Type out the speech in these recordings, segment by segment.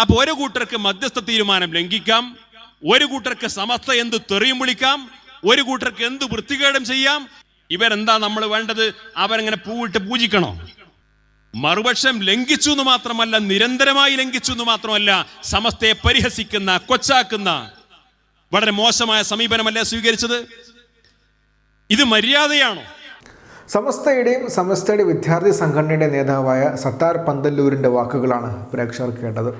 അപ്പൊ ഒരു കൂട്ടർക്ക് മധ്യസ്ഥ തീരുമാനം ലംഘിക്കാം ഒരു കൂട്ടർക്ക് സമസ്ത എന്ത് തെറിയും വിളിക്കാം ഒരു കൂട്ടർക്ക് എന്ത് വൃത്തികേടും ചെയ്യാം ഇവരെന്താ നമ്മൾ വേണ്ടത്? അവരങ്ങനെ പൂവിട്ട് പൂജിക്കണോ? മറുപക്ഷം ലംഘിച്ചു എന്ന് മാത്രമല്ല നിരന്തരമായി ലംഘിച്ചു എന്ന് മാത്രമല്ല സമസ്തയെ പരിഹസിക്കുന്ന കൊച്ചാക്കുന്ന വളരെ മോശമായ സമീപനമല്ലേ സ്വീകരിച്ചത്? ഇത് മര്യാദയാണോ? സമസ്തയുടെയും സമസ്തയുടെ വിദ്യാർത്ഥി സംഘടനയുടെ നേതാവായ സത്താർ പന്തല്ലൂരിന്റെ വാക്കുകളാണ് പ്രേക്ഷകർ കേട്ടത്.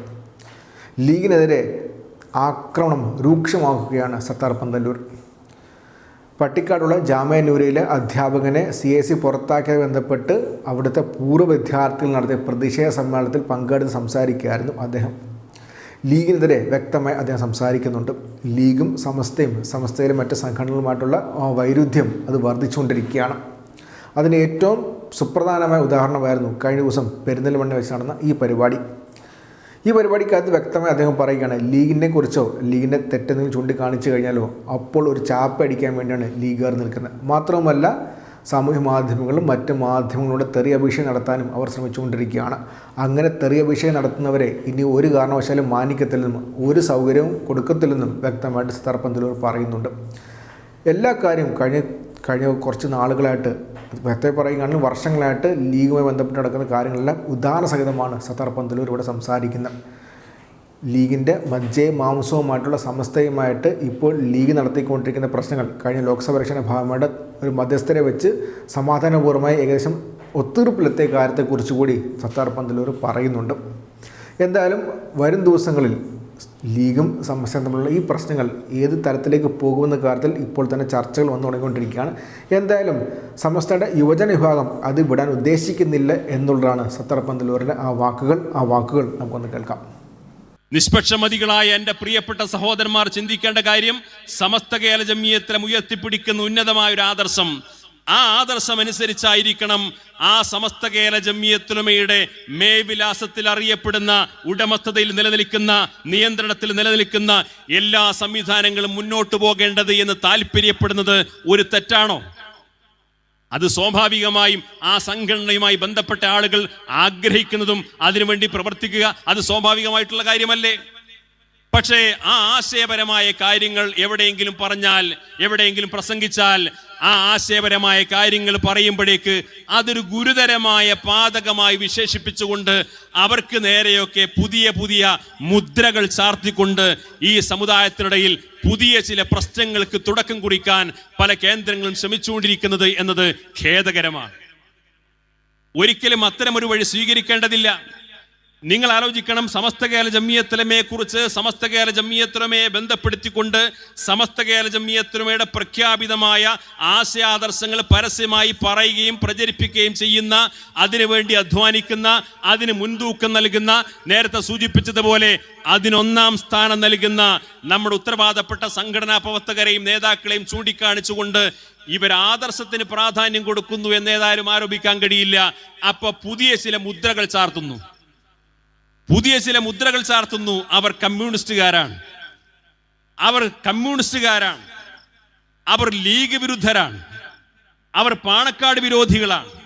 ലീഗിനെതിരെ ആക്രമണം രൂക്ഷമാക്കുകയാണ് സത്താർ പന്തല്ലൂർ. പട്ടിക്കാടുള്ള ജാമ്യനൂരയിലെ അധ്യാപകനെ സി എസ് സി പുറത്താക്കിയതുമായി ബന്ധപ്പെട്ട് അവിടുത്തെ പൂർവ വിദ്യാർത്ഥികൾ നടത്തിയ പ്രതിഷേധ സമ്മേളനത്തിൽ പങ്കെടുത്ത് സംസാരിക്കുകയായിരുന്നു അദ്ദേഹം. ലീഗിനെതിരെ വ്യക്തമായി അദ്ദേഹം സംസാരിക്കുന്നുണ്ട്. ലീഗും സമസ്തയും സമസ്തയിലെ മറ്റ് സംഘടനകളുമായിട്ടുള്ള വൈരുദ്ധ്യം അത് വർദ്ധിച്ചുകൊണ്ടിരിക്കുകയാണ്. അതിന് ഏറ്റവും സുപ്രധാനമായ ഉദാഹരണമായിരുന്നു കഴിഞ്ഞ ദിവസം പെരുന്തൽമണ്ണ വെച്ച് നടന്ന ഈ പരിപാടി. ഈ പരിപാടിക്കകത്ത് വ്യക്തമായി അദ്ദേഹം പറയുകയാണ് ലീഗിനെ കുറിച്ചോ ലീഗിന്റെ തെറ്റെന്തെങ്കിലും ചൂണ്ടിക്കാണിച്ചു കഴിഞ്ഞാലോ അപ്പോൾ ഒരു ചാപ്പ അടിക്കാൻ വേണ്ടിയാണ് ലീഗുകാർ നിൽക്കുന്നത്. മാത്രവുമല്ല സാമൂഹ്യ മാധ്യമങ്ങളും മറ്റ് മാധ്യമങ്ങളുടെ തെറി അഭിഷേകം നടത്താനും അവർ ശ്രമിച്ചുകൊണ്ടിരിക്കുകയാണ്. അങ്ങനെ തെറി അഭിഷേകം നടത്തുന്നവരെ ഇനി ഒരു കാരണവശാലും മാനിക്കത്തില്ലെന്നും ഒരു സൗകര്യവും കൊടുക്കത്തില്ലെന്നും വ്യക്തമായിട്ട് പന്തലൂർ പറയുന്നുണ്ട്. എല്ലാ കാര്യവും കഴിഞ്ഞ കഴിഞ്ഞ കുറച്ച് നാളുകളായിട്ട് വ്യക്തമായി പറയുകയാണെങ്കിൽ വർഷങ്ങളായിട്ട് ലീഗുമായി ബന്ധപ്പെട്ട് നടക്കുന്ന കാര്യങ്ങളെല്ലാം ഉദാഹരണസഹിതമാണ് സത്താർ പന്തലൂർ ഇവിടെ സംസാരിക്കുന്നത്. ലീഗിന്റെ മജ്ജയും മാംസവുമായിട്ടുള്ള സമസ്തയുമായിട്ട് ഇപ്പോൾ ലീഗ് നടത്തിക്കൊണ്ടിരിക്കുന്ന പ്രശ്നങ്ങൾ കഴിഞ്ഞ ലോക്സഭ ഇലക്ഷന്റെ ഭാഗമായിട്ട് ഒരു മധ്യസ്ഥരെ വെച്ച് സമാധാനപൂർവമായി ഏകദേശം ഒത്തുതീർപ്പിലെത്തിയ കാര്യത്തെക്കുറിച്ച് കൂടി സത്താർ പന്തലൂർ പറയുന്നുണ്ട്. എന്തായാലും വരും ദിവസങ്ങളിൽ ലീഗും സമസ്യയും തമ്മിലുള്ള ഈ പ്രശ്നങ്ങൾ ഏത് തരത്തിലേക്ക് പോകുമെന്ന കാര്യത്തിൽ ഇപ്പോൾ തന്നെ ചർച്ചകൾ വന്നു തുടങ്ങിക്കൊണ്ടിരിക്കുകയാണ്. എന്തായാലും സമസ്തയുടെ യുവജന വിഭാഗം അത് വിടാൻ ഉദ്ദേശിക്കുന്നില്ല എന്നുള്ളതാണ് സത്തർ പന്തലൂരിന്റെ ആ വാക്കുകൾ. ആ വാക്കുകൾ നമുക്കൊന്ന് കേൾക്കാം. നിഷ്പക്ഷമതികളായ എന്റെ പ്രിയപ്പെട്ട സഹോദരന്മാർ ചിന്തിക്കേണ്ട കാര്യം സമസ്ത കേരള ഉയർത്തിപ്പിടിക്കുന്ന ഉന്നതമായ ഒരു ആദർശം ആ ആദർശം അനുസരിച്ചായിരിക്കണം ആ സമസ്ത കേരള ജമിയത്തുലമയുടെ മേവിലാസത്തിൽ അറിയപ്പെടുന്ന ഉടമസ്ഥതയിൽ നിലനിൽക്കുന്ന നിയന്ത്രണത്തിൽ നിലനിൽക്കുന്ന എല്ലാ സംവിധാനങ്ങളും മുന്നോട്ട് പോകേണ്ടത് എന്ന് താല്പര്യപ്പെടുന്നത് ഒരു തെറ്റാണോ? അത് സ്വാഭാവികമായും ആ സംഘടനയുമായി ബന്ധപ്പെട്ട ആളുകൾ ആഗ്രഹിക്കുന്നതും അതിനുവേണ്ടി പ്രവർത്തിക്കുക അത് സ്വാഭാവികമായിട്ടുള്ള കാര്യമല്ലേ? പക്ഷേ ആ ആശയപരമായ കാര്യങ്ങൾ എവിടെയെങ്കിലും പറഞ്ഞാൽ എവിടെയെങ്കിലും പ്രസംഗിച്ചാൽ ആ ആശയപരമായ കാര്യങ്ങൾ പറയുമ്പോഴേക്ക് അതൊരു ഗുരുതരമായ പാതകമായി വിശേഷിപ്പിച്ചുകൊണ്ട് അവർക്ക് നേരെയൊക്കെ പുതിയ പുതിയ മുദ്രകൾ ചാർത്തിക്കൊണ്ട് ഈ സമുദായത്തിനിടയിൽ പുതിയ ചില പ്രശ്നങ്ങൾക്ക് തുടക്കം കുറിക്കാൻ പല കേന്ദ്രങ്ങളും ശ്രമിച്ചുകൊണ്ടിരിക്കുന്നത് എന്നത് ഖേദകരമാണ്. ഒരിക്കലും അത്തരമൊരു വഴി സ്വീകരിക്കേണ്ടതില്ല. നിങ്ങൾ ആലോചിക്കണം സമസ്ത കേരള ജമ്മിയത്തിലമയെ കുറിച്ച് സമസ്ത കേരള ജമ്മിയത്തിലമയെ ബന്ധപ്പെടുത്തിക്കൊണ്ട് സമസ്ത കേരള ജമ്മിയത്തിലമയുടെ പ്രഖ്യാപിതമായ ആശയാദർശങ്ങൾ പരസ്യമായി പറയുകയും പ്രചരിപ്പിക്കുകയും ചെയ്യുന്ന അതിനുവേണ്ടി അധ്വാനിക്കുന്ന അതിന് മുൻതൂക്കം നൽകുന്ന നേരത്തെ സൂചിപ്പിച്ചതുപോലെ അതിനൊന്നാം സ്ഥാനം നൽകുന്ന നമ്മുടെ ഉത്തരവാദപ്പെട്ട സംഘടനാ പ്രവർത്തകരെയും നേതാക്കളെയും ചൂണ്ടിക്കാണിച്ചുകൊണ്ട് ഇവർ ആദർശത്തിന് പ്രാധാന്യം കൊടുക്കുന്നു എന്നേതായാലും ആരോപിക്കാൻ കഴിയില്ല. അപ്പൊ പുതിയ ചില മുദ്രകൾ ചാർത്തുന്നു. പുതിയ ചില മുദ്രകൾ ചാർത്തുന്നു. അവർ കമ്മ്യൂണിസ്റ്റുകാരാണ്. അവർ കമ്മ്യൂണിസ്റ്റുകാരാണ്. അവർ ലീഗ് വിരുദ്ധരാണ്. അവർ പാണക്കാട് വിരോധികളാണ്.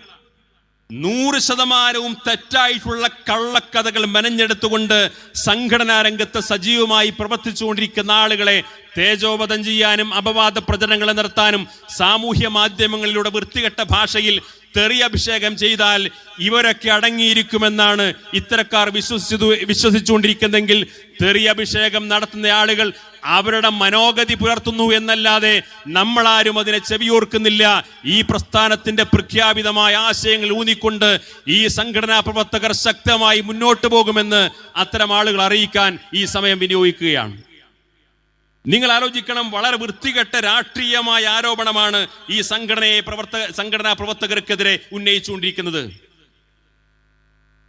നൂറ് ശതമാനവും തെറ്റായിട്ടുള്ള കള്ളക്കഥകൾ മെനഞ്ഞെടുത്തുകൊണ്ട് സംഘടനാ രംഗത്ത് സജീവമായി പ്രവർത്തിച്ചുകൊണ്ടിരിക്കുന്ന ആളുകളെ തേജോവധം ചെയ്യാനും അപവാദ പ്രചരണങ്ങൾ നടത്താനും സാമൂഹ്യ മാധ്യമങ്ങളിലൂടെ വൃത്തികെട്ട ഭാഷയിൽ തെറി അഭിഷേകം ചെയ്താൽ ഇവരൊക്കെ അടങ്ങിയിരിക്കുമെന്നാണ് ഇത്തരക്കാർ വിശ്വസിച്ചത് വിശ്വസിച്ചുകൊണ്ടിരിക്കുന്നെങ്കിൽ തെറി അഭിഷേകം നടത്തുന്ന ആളുകൾ അവരുടെ മനോഗതി പുലർത്തുന്നു എന്നല്ലാതെ നമ്മളാരും അതിനെ ചെവിയോർക്കുന്നില്ല. ഈ പ്രസ്ഥാനത്തിന്റെ പ്രഖ്യാപിതമായ ആശയങ്ങൾ ഊന്നിക്കൊണ്ട് ഈ സംഘടനാ പ്രവർത്തകർ ശക്തമായി മുന്നോട്ട് പോകുമെന്ന് അത്തരം ആളുകൾ അറിയിക്കാൻ ഈ സമയം വിനിയോഗിക്കുകയാണ്. നിങ്ങൾ ആലോചിക്കണം വളരെ വൃത്തികെട്ട രാഷ്ട്രീയമായ ആരോപണമാണ് ഈ സംഘടനയെ പ്രവർത്തക സംഘടനാ പ്രവർത്തകർക്കെതിരെ ഉന്നയിച്ചുകൊണ്ടിരിക്കുന്നത്.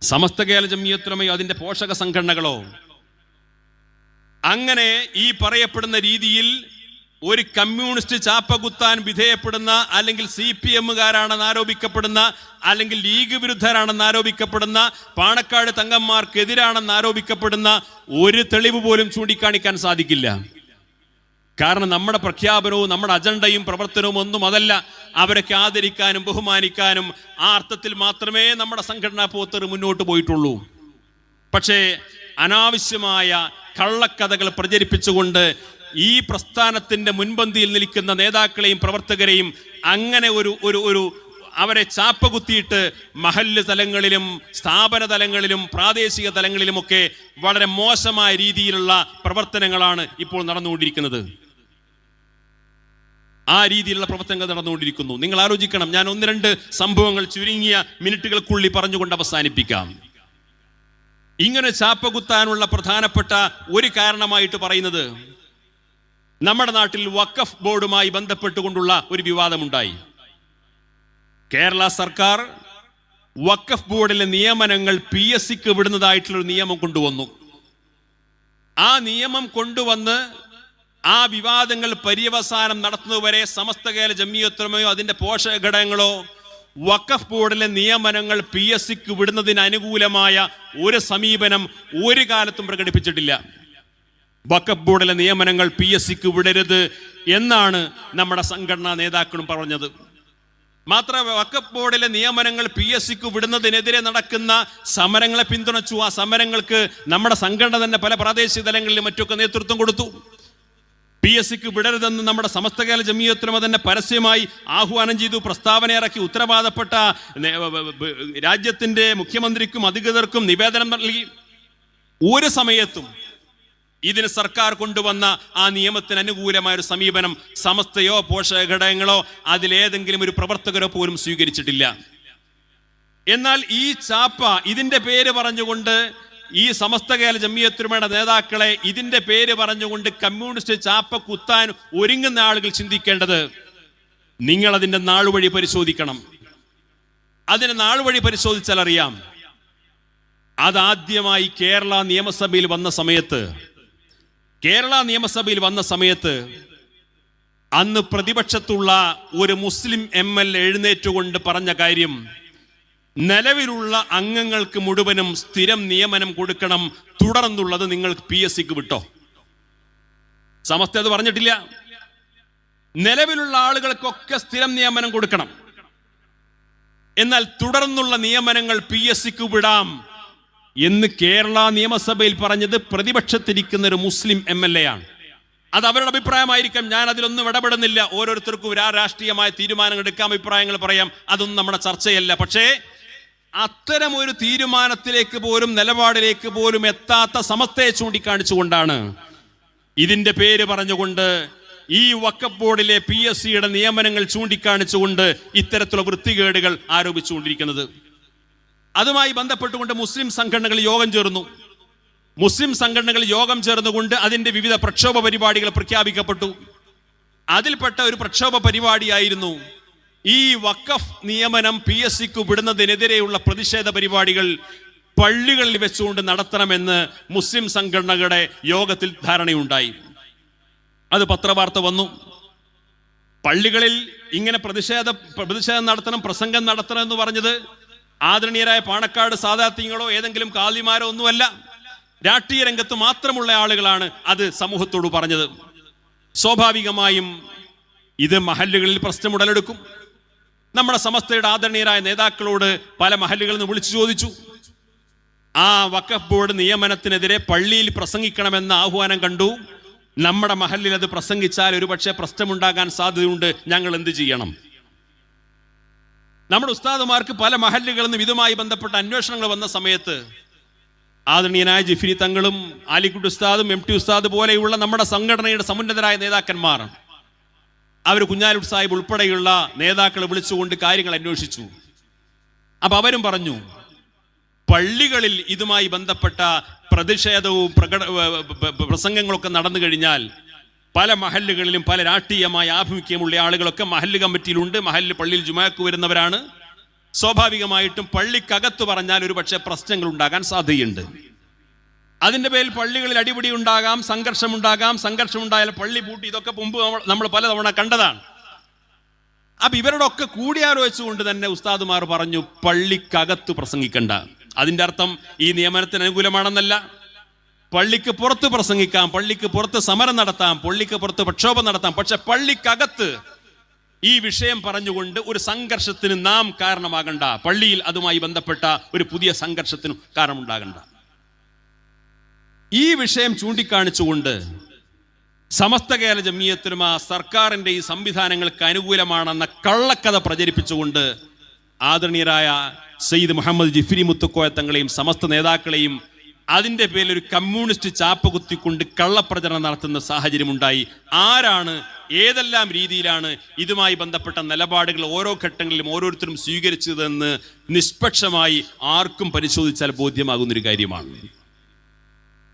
സമസ്ത കേരള ജമിയത്തുലമയോ അതിന്റെ പോഷക സംഘടനകളോ? അങ്ങനെ ഈ പറയപ്പെടുന്ന രീതിയിൽ ഒരു കമ്മ്യൂണിസ്റ്റ് ചാപ്പകുത്താൻ വിധേയപ്പെടുന്ന അല്ലെങ്കിൽ സി പി എമ്മുകാരാണെന്ന് ആരോപിക്കപ്പെടുന്ന അല്ലെങ്കിൽ ലീഗ് വിരുദ്ധരാണെന്ന് ആരോപിക്കപ്പെടുന്ന പാണക്കാട് തങ്ങന്മാർക്കെതിരാണെന്ന് ആരോപിക്കപ്പെടുന്ന ഒരു തെളിവ് പോലും ചൂണ്ടിക്കാണിക്കാൻ സാധിക്കില്ല. കാരണം നമ്മുടെ പ്രഖ്യാപനവും നമ്മുടെ അജണ്ടയും പ്രവർത്തനവും ഒന്നും അതല്ല. അവരൊക്കെ ആദരിക്കാനും ബഹുമാനിക്കാനും ആ അർത്ഥത്തിൽ മാത്രമേ നമ്മുടെ സംഘടനാ പോത്തർ മുന്നോട്ട് പോയിട്ടുള്ളൂ. പക്ഷേ അനാവശ്യമായ കള്ളക്കഥകൾ പ്രചരിപ്പിച്ചുകൊണ്ട് ഈ പ്രസ്ഥാനത്തിന്റെ മുൻപന്തിയിൽ നിൽക്കുന്ന നേതാക്കളെയും പ്രവർത്തകരെയും അങ്ങനെ ഒരു ഒരു ഒരു അവരെ ചാപ്പകുത്തിയിട്ട് മഹല്ല് തലങ്ങളിലും സ്ഥാപന തലങ്ങളിലും പ്രാദേശിക തലങ്ങളിലുമൊക്കെ വളരെ മോശമായ രീതിയിലുള്ള പ്രവർത്തനങ്ങളാണ് ഇപ്പോൾ നടന്നുകൊണ്ടിരിക്കുന്നത്. ആ രീതിയിലുള്ള പ്രവർത്തനങ്ങൾ നടന്നുകൊണ്ടിരിക്കുന്നു. നിങ്ങൾ ആലോചിക്കണം ഞാൻ ഒന്ന് രണ്ട് സംഭവങ്ങൾ ചുരുങ്ങിയ മിനിറ്റുകൾക്കുള്ളിൽ പറഞ്ഞുകൊണ്ട് അവസാനിപ്പിക്കാം. ഇങ്ങനെ ചാപ്പകുത്താനുള്ള പ്രധാനപ്പെട്ട ഒരു കാരണമായിട്ട് പറയുന്നത് നമ്മുടെ നാട്ടിൽ വക്കഫ് ബോർഡുമായി ബന്ധപ്പെട്ടുകൊണ്ടുള്ള ഒരു വിവാദമുണ്ടായി. കേരള സർക്കാർ വക്കഫ് ബോർഡിലെ നിയമനങ്ങൾ പി എസ് സിക്ക് വിടുന്നതായിട്ടുള്ള ഒരു നിയമം കൊണ്ടുവന്നു. ആ നിയമം കൊണ്ടുവന്ന് ആ വിവാദങ്ങൾ പര്യവസാനം നടത്തുന്നതുവരെ സമസ്ത കേരള ജമിയത്തുമയോ അതിന്റെ പോഷക ഘടകങ്ങളോ വഖഫ് ബോർഡിലെ നിയമനങ്ങൾ പി എസ് സിക്ക് വിടുന്നതിന് അനുകൂലമായ ഒരു സമീപനം ഒരു കാലത്തും പ്രകടിപ്പിച്ചിട്ടില്ല. വഖഫ് ബോർഡിലെ നിയമനങ്ങൾ പി എസ് സിക്ക് വിടരുത് എന്നാണ് നമ്മുടെ സംഘടനാ നേതാക്കളും പറഞ്ഞത്. മാത്ര വഖഫ് ബോർഡിലെ നിയമനങ്ങൾ പി എസ് സിക്ക് വിടുന്നതിനെതിരെ നടക്കുന്ന സമരങ്ങളെ പിന്തുണച്ചു. ആ സമരങ്ങൾക്ക് നമ്മുടെ സംഘടന തന്നെ പല പ്രാദേശിക തലങ്ങളിലും മറ്റൊക്കെ നേതൃത്വം കൊടുത്തു. പി എസ് സിക്ക് വിടരുതെന്ന് നമ്മുടെ സമസ്തകാല ജമീയത്തിനും തന്നെ പരസ്യമായി ആഹ്വാനം ചെയ്തു പ്രസ്താവന ഇറക്കി ഉത്തരവാദപ്പെട്ട രാജ്യത്തിന്റെ മുഖ്യമന്ത്രിക്കും അധികൃതർക്കും നിവേദനം നൽകി. ഒരു സമയത്തും ഇതിന് സർക്കാർ കൊണ്ടുവന്ന ആ നിയമത്തിന് അനുകൂലമായ ഒരു സമീപനം സമസ്തയോ പോഷക ഘടകങ്ങളോ അതിലേതെങ്കിലും ഒരു പ്രവർത്തകരോ പോലും സ്വീകരിച്ചിട്ടില്ല. എന്നാൽ ഈ ചാപ്പ ഇതിന്റെ പേര് പറഞ്ഞുകൊണ്ട് ഈ സമസ്ത കേരള ജമ്മിയത്തുരുമയുടെ നേതാക്കളെ ഇതിന്റെ പേര് പറഞ്ഞുകൊണ്ട് കമ്മ്യൂണിസ്റ്റ് ചാപ്പ കുത്താൻ ഒരുങ്ങുന്ന ആളുകൾ ചിന്തിക്കേണ്ടത് നിങ്ങൾ അതിന്റെ നാളുവഴി പരിശോധിക്കണം. അതിന്റെ നാളുവഴി പരിശോധിച്ചാൽ അറിയാം. അതാദ്യമായി കേരള നിയമസഭയിൽ വന്ന സമയത്ത് കേരള നിയമസഭയിൽ വന്ന സമയത്ത് അന്ന് പ്രതിപക്ഷത്തുള്ള ഒരു മുസ്ലിം എം എൽ എഴുന്നേറ്റുകൊണ്ട് പറഞ്ഞ കാര്യം നിലവിലുള്ള അംഗങ്ങൾക്ക് മുഴുവനും സ്ഥിരം നിയമനം കൊടുക്കണം തുടർന്നുള്ളത് നിങ്ങൾ പി എസ് സിക്ക് വിട്ടോ? സമസ്ത അത് പറഞ്ഞിട്ടില്ല. നിലവിലുള്ള ആളുകൾക്കൊക്കെ സ്ഥിരം നിയമനം കൊടുക്കണം. എന്നാൽ തുടർന്നുള്ള നിയമനങ്ങൾ പി എസ് സിക്ക് വിടാം എന്ന് കേരള നിയമസഭയിൽ പറഞ്ഞത് പ്രതിപക്ഷത്തിരിക്കുന്ന ഒരു മുസ്ലിം എം എൽ എ ആണ്. അത് അവരുടെ അഭിപ്രായമായിരിക്കാം. ഞാൻ അതിലൊന്നും ഇടപെടുന്നില്ല. ഓരോരുത്തർക്കും രാഷ്ട്രീയമായ തീരുമാനങ്ങൾ എടുക്കാം അഭിപ്രായങ്ങൾ പറയാം. അതൊന്നും നമ്മുടെ ചർച്ചയല്ല. പക്ഷേ അത്തരം ഒരു തീരുമാനത്തിലേക്ക് പോലും നിലപാടിലേക്ക് പോലും എത്താത്ത സമസ്തയെ ചൂണ്ടിക്കാണിച്ചുകൊണ്ടാണ് ഇതിന്റെ പേര് പറഞ്ഞുകൊണ്ട് ഈ വക്കപ്പ് ബോർഡിലെ പി എസ് സിയുടെ നിയമനങ്ങൾ ചൂണ്ടിക്കാണിച്ചുകൊണ്ട് ഇത്തരത്തിലുള്ള വൃത്തികേടുകൾ ആരോപിച്ചുകൊണ്ടിരിക്കുന്നത്. അതുമായി ബന്ധപ്പെട്ടുകൊണ്ട് മുസ്ലിം സംഘടനകൾ യോഗം ചേർന്നു. മുസ്ലിം സംഘടനകൾ യോഗം ചേർന്നുകൊണ്ട് അതിന്റെ വിവിധ പ്രക്ഷോഭ പരിപാടികൾ പ്രഖ്യാപിക്കപ്പെട്ടു. അതിൽപ്പെട്ട ഒരു പ്രക്ഷോഭ പരിപാടിയായിരുന്നു ഈ വഖഫ് നിയമനം പി എസ് സിക്ക് വിടുന്നതിനെതിരെയുള്ള പ്രതിഷേധ പരിപാടികൾ പള്ളികളിൽ വെച്ചുകൊണ്ട് നടത്തണമെന്ന് മുസ്ലിം സംഘടനകളുടെ യോഗത്തിൽ ധാരണയുണ്ടായി. അത് പത്രവാർത്ത വന്നു. പള്ളികളിൽ ഇങ്ങനെ പ്രതിഷേധ പ്രതിഷേധം നടത്തണം പ്രസംഗം നടത്തണം എന്ന് പറഞ്ഞത് ആദരണീയരായ പാണക്കാട് സാധാത്യങ്ങളോ ഏതെങ്കിലും കാലിമാരോ ഒന്നുമല്ല. രാഷ്ട്രീയ രംഗത്ത് മാത്രമുള്ള ആളുകളാണ് അത് സമൂഹത്തോട് പറഞ്ഞത്. സ്വാഭാവികമായും ഇത് മഹല്ലുകളിൽ പ്രശ്നം ഉടലെടുക്കും നമ്മുടെ സമസ്തയുടെ ആദരണീയരായ നേതാക്കളോട് പല മഹലുകളിൽ നിന്ന് വിളിച്ചു ചോദിച്ചു. ആ വഖഫ് ബോർഡ് നിയമനത്തിനെതിരെ പള്ളിയിൽ പ്രസംഗിക്കണമെന്ന ആഹ്വാനം കണ്ടു. നമ്മുടെ മഹലിൽ അത് പ്രസംഗിച്ചാൽ ഒരുപക്ഷെ പ്രശ്നമുണ്ടാകാൻ സാധ്യതയുണ്ട്. ഞങ്ങൾ എന്ത് ചെയ്യണം? നമ്മുടെ ഉസ്താദുമാർക്ക് പല മഹല്ലുകളിൽ നിന്നും ഇതുമായി ബന്ധപ്പെട്ട അന്വേഷണങ്ങൾ വന്ന സമയത്ത് ആദരണീയനായ ജിഫിരി തങ്ങളും ആലിക്കുട്ടി ഉസ്താദും എം ടി ഉസ്താദ് പോലെയുള്ള നമ്മുടെ സംഘടനയുടെ സമുന്നതരായ നേതാക്കന്മാർ അവർ കുഞ്ഞാലുട്ട് സാഹിബ് ഉൾപ്പെടെയുള്ള നേതാക്കളെ വിളിച്ചുകൊണ്ട് കാര്യങ്ങൾ അന്വേഷിച്ചു. അപ്പൊ അവരും പറഞ്ഞു പള്ളികളിൽ ഇതുമായി ബന്ധപ്പെട്ട പ്രതിഷേധവും പ്രകട പ്രസംഗങ്ങളൊക്കെ നടന്നു കഴിഞ്ഞാൽ പല മഹല്ലുകളിലും പല രാഷ്ട്രീയമായ ആഭിമുഖ്യമുള്ള ആളുകളൊക്കെ മഹല്ല് കമ്മിറ്റിയിലുണ്ട്. മഹല്ല് പള്ളിയിൽ ജുമാക്ക് വരുന്നവരാണ്. സ്വാഭാവികമായിട്ടും പള്ളിക്കകത്ത് പറഞ്ഞാൽ ഒരു പക്ഷേ പ്രശ്നങ്ങൾ ഉണ്ടാകാൻ സാധ്യതയുണ്ട്. അതിന്റെ പേരിൽ പള്ളികളിൽ അടിപിടി ഉണ്ടാകാം സംഘർഷം ഉണ്ടാകാം സംഘർഷം ഉണ്ടായാൽ പള്ളി പൂട്ടി. ഇതൊക്കെ മുമ്പ് നമ്മൾ- പലതവണ കണ്ടതാണ്. അപ്പൊ ഇവരുടെ ഒക്കെ കൂടിയാലോചിച്ചുകൊണ്ട് തന്നെ ഉസ്താദുമാർ പറഞ്ഞു പള്ളിക്കകത്ത് പ്രസംഗിക്കണ്ട. അതിന്റെ അർത്ഥം ഈ നിയമനത്തിന് അനുകൂലമാണെന്നല്ല. പള്ളിക്ക് പുറത്ത് പ്രസംഗിക്കാം പള്ളിക്ക് പുറത്ത് സമരം നടത്താം പള്ളിക്ക് പുറത്ത് പ്രക്ഷോഭം നടത്താം. പക്ഷെ പള്ളിക്കകത്ത് ഈ വിഷയം പറഞ്ഞുകൊണ്ട് ഒരു സംഘർഷത്തിന് നാം കാരണമാകണ്ട. പള്ളിയിൽ അതുമായി ബന്ധപ്പെട്ട ഒരു പുതിയ സംഘർഷത്തിന് കാരണമുണ്ടാകണ്ട. ഈ വിഷയം ചൂണ്ടിക്കാണിച്ചുകൊണ്ട് സമസ്ത കേരള ജമിയത്തിലും ആ സർക്കാരിന്റെ ഈ സംവിധാനങ്ങൾക്ക് അനുകൂലമാണെന്ന കള്ളക്കഥ പ്രചരിപ്പിച്ചുകൊണ്ട് ആദരണീയരായ സയ്യിദ് മുഹമ്മദ് ജിഫിരി മുത്തുക്കോയ തങ്ങളെയും സമസ്ത നേതാക്കളെയും അതിന്റെ പേരിൽ ഒരു കമ്മ്യൂണിസ്റ്റ് ചാപ്പ് കുത്തിക്കൊണ്ട് കള്ളപ്രചരണം നടത്തുന്ന സാഹചര്യമുണ്ടായി. ആരാണ് ഏതെല്ലാം രീതിയിലാണ് ഇതുമായി ബന്ധപ്പെട്ട നിലപാടുകൾ ഓരോ ഘട്ടങ്ങളിലും ഓരോരുത്തരും സ്വീകരിച്ചതെന്ന് നിഷ്പക്ഷമായി ആർക്കും പരിശോധിച്ചാൽ ബോധ്യമാകുന്നൊരു കാര്യമാണ്.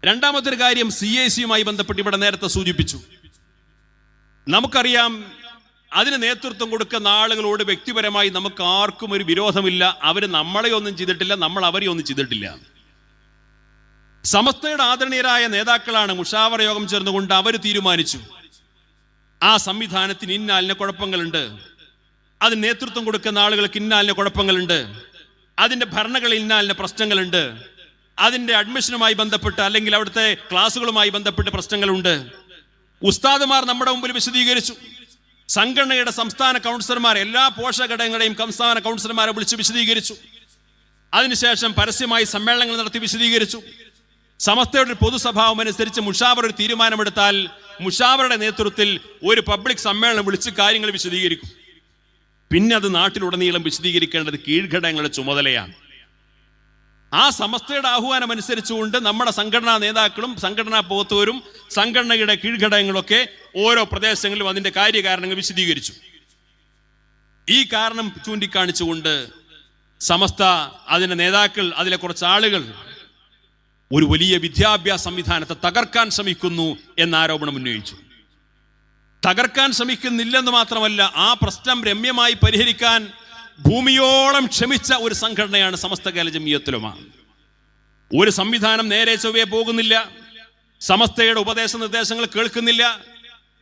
രണ്ടാമത്തെ കാര്യം സി എ സിയുമായി ബന്ധപ്പെട്ട് ഇവിടെ നേരത്തെ സൂചിപ്പിച്ചു. നമുക്കറിയാം അതിന് നേതൃത്വം കൊടുക്കുന്ന ആളുകളോട് വ്യക്തിപരമായി നമുക്ക് ആർക്കും ഒരു വിരോധമില്ല. അവർ നമ്മളെ ഒന്നും ചെയ്തിട്ടില്ല നമ്മൾ അവരെ ഒന്നും ചെയ്തിട്ടില്ല. സമസ്തയുടെ ആദരണീയരായ നേതാക്കളാണ് മുഷാവറ യോഗം ചേർന്നുകൊണ്ട് അവർ തീരുമാനിച്ചു. ആ സംവിധാനത്തിന് ഇന്നാലിന് കുഴപ്പങ്ങളുണ്ട്. അതിന് നേതൃത്വം കൊടുക്കുന്ന ആളുകൾക്ക് ഇന്നാലിന് കുഴപ്പങ്ങളുണ്ട്. അതിന്റെ ഭരണകളിൽ ഇന്നാലിന് പ്രശ്നങ്ങളുണ്ട്. അതിന്റെ അഡ്മിഷനുമായി ബന്ധപ്പെട്ട് അല്ലെങ്കിൽ അവിടുത്തെ ക്ലാസ്സുകളുമായി ബന്ധപ്പെട്ട് പ്രശ്നങ്ങളുണ്ട്. ഉസ്താദുമാർ നമ്മുടെ മുമ്പിൽ വിശദീകരിച്ചു. സംഘടനയുടെ സംസ്ഥാന കൗൺസിലർമാർ എല്ലാ പോഷകഘടകങ്ങളെയും സംസ്ഥാന കൗൺസിലർമാരെ വിളിച്ച് വിശദീകരിച്ചു. അതിനുശേഷം പരസ്യമായി സമ്മേളനങ്ങൾ നടത്തി വിശദീകരിച്ചു. സമസ്തയുടെ പൊതുസ്വഭാവം അനുസരിച്ച് മുഷാവർ ഒരു തീരുമാനമെടുത്താൽ മുഷാവറുടെ നേതൃത്വത്തിൽ ഒരു പബ്ലിക് സമ്മേളനം വിളിച്ച് കാര്യങ്ങൾ വിശദീകരിക്കും. പിന്നെ അത് നാട്ടിലുടനീളം വിശദീകരിക്കേണ്ടത് കീഴ്ഘടകങ്ങളുടെ ചുമതലയാണ്. ആ സമസ്തയുടെ ആഹ്വാനം അനുസരിച്ചുകൊണ്ട് നമ്മുടെ സംഘടനാ നേതാക്കളും സംഘടനാ പോത്തവരും സംഘടനയുടെ കീഴ്ഘടകങ്ങളൊക്കെ ഓരോ പ്രദേശങ്ങളിലും അതിന്റെ കാര്യകാരണങ്ങൾ വിശദീകരിച്ചു. ഈ കാരണം ചൂണ്ടിക്കാണിച്ചുകൊണ്ട് സമസ്ത അതിന്റെ നേതാക്കൾ അതിലെ കുറച്ച് ആളുകൾ ഒരു വലിയ വിദ്യാഭ്യാസ സംവിധാനത്തെ തകർക്കാൻ ശ്രമിക്കുന്നു എന്ന ആരോപണം ഉന്നയിച്ചു. തകർക്കാൻ ശ്രമിക്കുന്നില്ലെന്ന് മാത്രമല്ല ആ പ്രശ്നം രമ്യമായി പരിഹരിക്കാൻ ഭൂമിയോളം ക്ഷമിച്ച ഒരു സംഘടനയാണ് സമസ്ത കേരള ജമിയത്തുലമ. ഒരു സംവിധാനം നേരെ ചൊവ്വേ പോകുന്നില്ല. സമസ്തയുടെ ഉപദേശ നിർദ്ദേശങ്ങൾ കേൾക്കുന്നില്ല.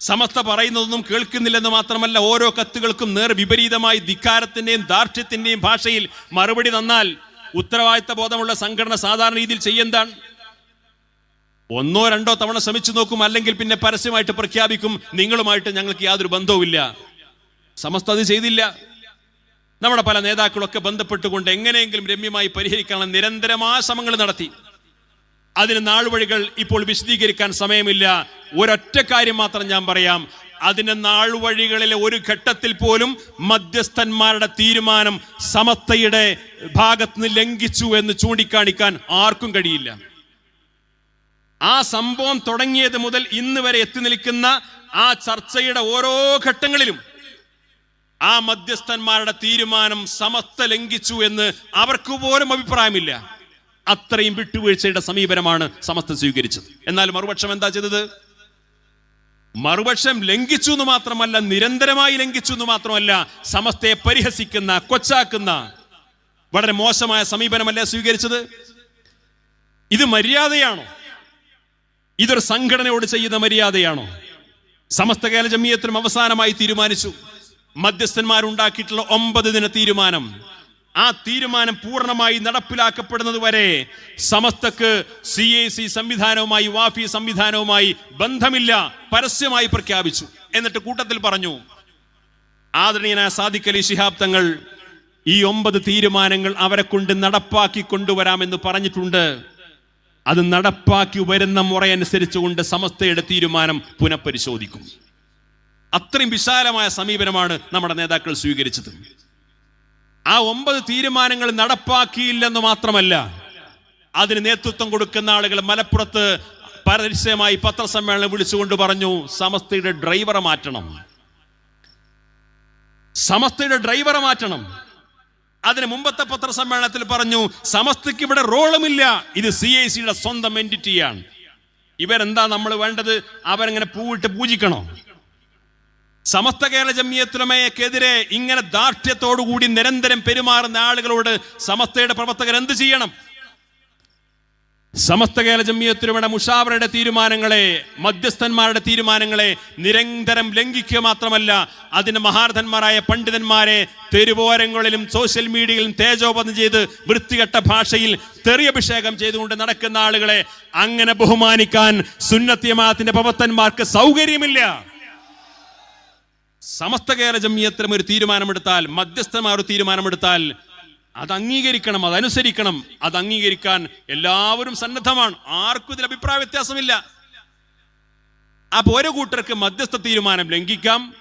സമസ്ത പറയുന്നതൊന്നും കേൾക്കുന്നില്ലെന്ന് മാത്രമല്ല ഓരോ കത്തുകൾക്കും നേർ വിപരീതമായി ധിക്കാരത്തിന്റെയും ദാർഢ്യത്തിന്റെയും ഭാഷയിൽ മറുപടി തന്നാൽ ഉത്തരവാദിത്ത ബോധമുള്ള സംഘടന സാധാരണ രീതിയിൽ ചെയ്യുന്നതാണ് ഒന്നോ രണ്ടോ തവണ ശ്രമിച്ചു നോക്കും അല്ലെങ്കിൽ പിന്നെ പരസ്യമായിട്ട് പ്രഖ്യാപിക്കും നിങ്ങളുമായിട്ട് ഞങ്ങൾക്ക് യാതൊരു ബന്ധവുമില്ല. സമസ്ത അത് ചെയ്തില്ല. നമ്മുടെ പല നേതാക്കളൊക്കെ ബന്ധപ്പെട്ടുകൊണ്ട് എങ്ങനെയെങ്കിലും രമ്യമായി പരിഹരിക്കാനുള്ള നിരന്തരമായ ശ്രമങ്ങൾ നടത്തി. അതിന് നാളുവഴികൾ ഇപ്പോൾ വിശദീകരിക്കാൻ സമയമില്ല. ഒരൊറ്റ കാര്യം മാത്രം ഞാൻ പറയാം. അതിന്റെ നാളുവഴികളിലെ ഒരു ഘട്ടത്തിൽ പോലും മധ്യസ്ഥന്മാരുടെ തീരുമാനം സമത്തയുടെ ഭാഗത്ത് നിന്ന് ലംഘിച്ചു എന്ന് ചൂണ്ടിക്കാണിക്കാൻ ആർക്കും കഴിയില്ല. ആ സംഭവം തുടങ്ങിയത് മുതൽ ഇന്ന് വരെ എത്തി നിൽക്കുന്ന ആ ചർച്ചയുടെ ഓരോ ഘട്ടങ്ങളിലും ആ മധ്യസ്ഥന്മാരുടെ തീരുമാനം സമസ്ത ലംഘിച്ചു എന്ന് അവർക്ക് പോലും അഭിപ്രായമില്ല. അത്രയും വിട്ടുവീഴ്ചയുടെ സമീപനമാണ് സമസ്ത സ്വീകരിച്ചത്. എന്നാൽ മറുപക്ഷം എന്താ ചെയ്തത്? മറുപക്ഷം ലംഘിച്ചു എന്ന് മാത്രമല്ല നിരന്തരമായി ലംഘിച്ചു എന്ന് മാത്രമല്ല സമസ്തയെ പരിഹസിക്കുന്ന കൊച്ചാക്കുന്ന വളരെ മോശമായ സമീപനമല്ല സ്വീകരിച്ചത്? ഇത് മര്യാദയാണോ? ഇതൊരു സംഘടനയോട് ചെയ്യുന്ന മര്യാദയാണോ? സമസ്ത കേരള ജമീയത്തിനും അവസാനമായി തീരുമാനിച്ചു. മധ്യസ്ഥന്മാരുണ്ടാക്കിയിട്ടുള്ള ഒമ്പത് ദിന തീരുമാനം. ആ തീരുമാനം പൂർണമായി നടപ്പിലാക്കപ്പെടുന്നത് വരെ സമസ്തക്ക് സി എ സി സംവിധാനവുമായി വാഫി സംവിധാനവുമായി ബന്ധമില്ല പരസ്യമായി പ്രഖ്യാപിച്ചു. എന്നിട്ട് കൂട്ടത്തിൽ പറഞ്ഞു ആദരണീയനായ സാദിഖലി ശിഹാബ് തങ്ങൾ ഈ ഒമ്പത് തീരുമാനങ്ങൾ അവരെ കൊണ്ട് നടപ്പാക്കി കൊണ്ടുവരാമെന്ന് പറഞ്ഞിട്ടുണ്ട്. അത് നടപ്പാക്കി വരുന്ന മുറയനുസരിച്ചുകൊണ്ട് സമസ്തയുടെ തീരുമാനം പുനഃപരിശോധിക്കും. അത്രയും വിശാലമായ സമീപനമാണ് നമ്മുടെ നേതാക്കൾ സ്വീകരിച്ചത്. ആ ഒമ്പത് തീരുമാനങ്ങൾ നടപ്പാക്കിയില്ലെന്ന് മാത്രമല്ല അതിന് നേതൃത്വം കൊടുക്കുന്ന ആളുകൾ മലപ്പുറത്ത് പരസ്യമായി പത്രസമ്മേളനം വിളിച്ചുകൊണ്ട് പറഞ്ഞു സമസ്തയുടെ ഡ്രൈവറെ മാറ്റണം. സമസ്തയുടെ ഡ്രൈവറെ മാറ്റണം. അതിന് മുമ്പത്തെ പത്രസമ്മേളനത്തിൽ പറഞ്ഞു സമസ്തയ്ക്ക് ഇവിടെ റോളുമില്ല. ഇത് സി ഐ സിയുടെ സ്വന്തം എന്റിറ്റിയാണ് ഇവരെന്താ നമ്മൾ വേണ്ടത്? അവരെങ്ങനെ പൂവിട്ട് പൂജിക്കണോ? സമസ്ത കേരള ജമ്മിയത്തുലമയക്കെതിരെ ഇങ്ങനെ ദാർഢ്യത്തോടുകൂടി നിരന്തരം പെരുമാറുന്ന ആളുകളോട് സമസ്തയുടെ പ്രവർത്തകർ എന്ത് ചെയ്യണം? സമസ്ത കേരള ജമിയത്തുലമയുടെ മുഷാവറയുടെ തീരുമാനങ്ങളെ മധ്യസ്ഥന്മാരുടെ തീരുമാനങ്ങളെ നിരന്തരം ലംഘിക്കുക മാത്രമല്ല അതിന് മഹാരഥന്മാരായ പണ്ഡിതന്മാരെ തെരുവോരങ്ങളിലും സോഷ്യൽ മീഡിയയിലും തേജോപതം ചെയ്ത് വൃത്തികെട്ട ഭാഷയിൽ തെറിയഭിഷേകം ചെയ്തുകൊണ്ട് നടക്കുന്ന ആളുകളെ അങ്ങനെ ബഹുമാനിക്കാൻ സുന്നത്തിയമാത്തിന്റെ പ്രവർത്തന്മാർക്ക് സൗകര്യമില്ല. സമസ്ത കേരള ജമിയത്തിലും ഒരു തീരുമാനമെടുത്താൽ മധ്യസ്ഥന്മാർ ഒരു തീരുമാനമെടുത്താൽ അത് അംഗീകരിക്കണം അതനുസരിക്കണം അത് അംഗീകരിക്കാൻ എല്ലാവരും സന്നദ്ധമാണ്. ആർക്കും ഇതിൽ അഭിപ്രായ വ്യത്യാസമില്ല. അപ്പൊ ഒരു കൂട്ടർക്ക് മധ്യസ്ഥ തീരുമാനം ലംഘിക്കാം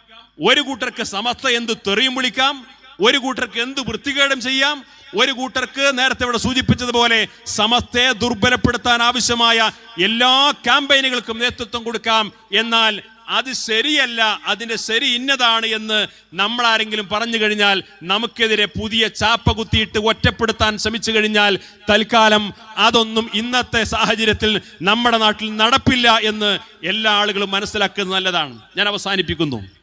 ഒരു കൂട്ടർക്ക് സമസ്ത എന്ത് തെറിയും വിളിക്കാം ഒരു കൂട്ടർക്ക് എന്ത് വൃത്തികേടും ചെയ്യാം ഒരു കൂട്ടർക്ക് നേരത്തെ ഇവിടെ സൂചിപ്പിച്ചതുപോലെ സമസ്തയെ ദുർബലപ്പെടുത്താൻ ആവശ്യമായ എല്ലാ ക്യാമ്പയിനുകൾക്കും നേതൃത്വം കൊടുക്കാം. എന്നാൽ അത് ശരിയല്ല അതിന്റെ ശരി ഇന്നതാണ് എന്ന് നമ്മൾ ആരെങ്കിലും പറഞ്ഞു കഴിഞ്ഞാൽ നമുക്കെതിരെ പുതിയ ചാപ്പ കുത്തിയിട്ട് ഒറ്റപ്പെടുത്താൻ ശ്രമിച്ചു കഴിഞ്ഞാൽ തൽക്കാലം അതൊന്നും ഇന്നത്തെ സാഹചര്യത്തിൽ നമ്മുടെ നാട്ടിൽ നടപ്പില്ല എന്ന് എല്ലാ ആളുകളും മനസ്സിലാക്കുന്നത് നല്ലതാണ്. ഞാൻ അവസാനിപ്പിക്കുന്നു.